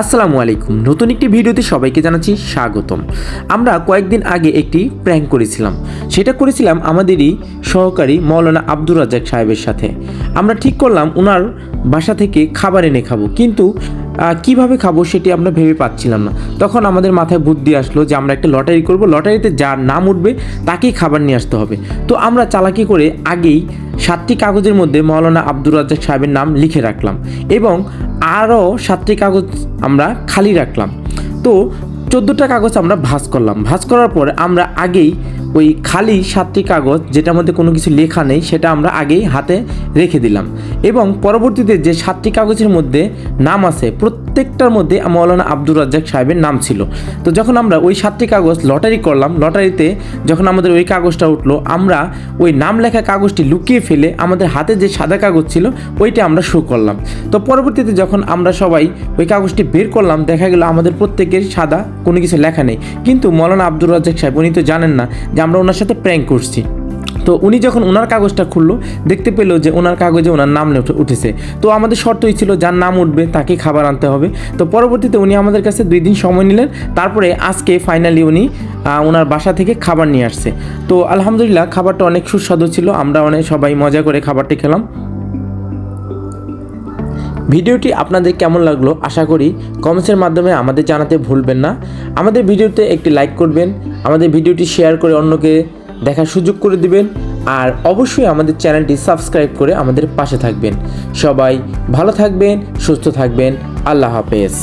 আসসালামু আলাইকুম। নতুন একটি ভিডিওতে সবাইকে জানাচ্ছি স্বাগতম। আমরা কয়েকদিন আগে একটি প্র্যাঙ্ক করেছিলাম। সেটা করেছিলাম আমাদেরই সহকারী মৌলানা আব্দুর রাজ্জাক সাহেবের সাথে। আমরা ঠিক করলাম ওনার বাসা থেকে খাবার এনে খাব। কিন্তু কীভাবে খাব সেটি আমরা ভেবে পাচ্ছিলাম না। তখন আমাদের মাথায় বুদ্ধি আসলো যে আমরা একটা লটারি করব। লটারিতে যার নাম উঠবে তাকেই খাবার নিয়ে আসতে হবে। তো আমরা চালাকি করে আগেই সাতটি কাগজের মধ্যে মৌলানা আব্দুর রাজ্জাক সাহেবের নাম লিখে রাখলাম। এবং আরও সাতটি কাগজ আমরা খালি রাখলাম। তো চোদ্দোটা কাগজ আমরা ভাঁজ করলাম। ভাঁজ করার পরে আমরা আগেই ওই খালি সাতটি কাগজ যেটার মধ্যে কোনো কিছু লেখা নেই, সেটা আমরা আগেই হাতে রেখে দিলাম। এবং পরবর্তীতে যে সাতটি কাগজের মধ্যে নাম আছে, প্রত্যেকটার মধ্যে মৌলানা আব্দুর রাজ্জাক সাহেবের নাম ছিল। তো যখন আমরা ওই সাতটি কাগজ লটারি করলাম, লটারিতে যখন আমাদের ওই কাগজটা উঠল, আমরা ওই নাম লেখা কাগজটি লুকিয়ে ফেলে আমাদের হাতে যে সাদা কাগজ ছিল, ওইটা আমরা শো করলাম। তো পরবর্তীতে যখন আমরা সবাই ওই কাগজটি বের করলাম, দেখা গেল আমাদের প্রত্যেকের সাদা কোনো কিছু লেখা নেই। কিন্তু মৌলানা আব্দুর রাজ্জাক সাহেব, উনি তো জানেন না যে আমরা ওনার সাথে প্র্যাঙ্ক করছি। তো উনি যখন ওনার কাগজটা খুললো, দেখতে পেল যে ওনার কাগজে ওনার নাম উঠেছে। তো আমাদের শর্তই ছিল যার নাম উঠবে তাকে খাবার আনতে হবে। তো পরবর্তীতে উনি আমাদের কাছে দুই দিন সময় নিলেন। তারপরে আজকে ফাইনালি উনি ওনার বাসা থেকে খাবার নিয়ে আসছে। তো আলহামদুলিল্লাহ, খাবারটা অনেক সুস্বাদু ছিল। আমরা অনেক সবাই মজা করে খাবারটি খেলাম। ভিডিওটি আপনাদের কেমন লাগল আশা করি কমেন্টসের মাধ্যমে আমাদের জানাতে ভুলবেন না। আমাদের ভিডিওতে একটি লাইক করবেন, আমাদের ভিডিওটি শেয়ার করে অন্যকে দেখার সুযোগ করে দিবেন আর অবশ্যই আমাদের চ্যানেলটি সাবস্ক্রাইব করে আমাদের পাশে থাকবেন। সবাই ভালো থাকবেন, সুস্থ থাকবেন, আল্লাহ হাফেজ।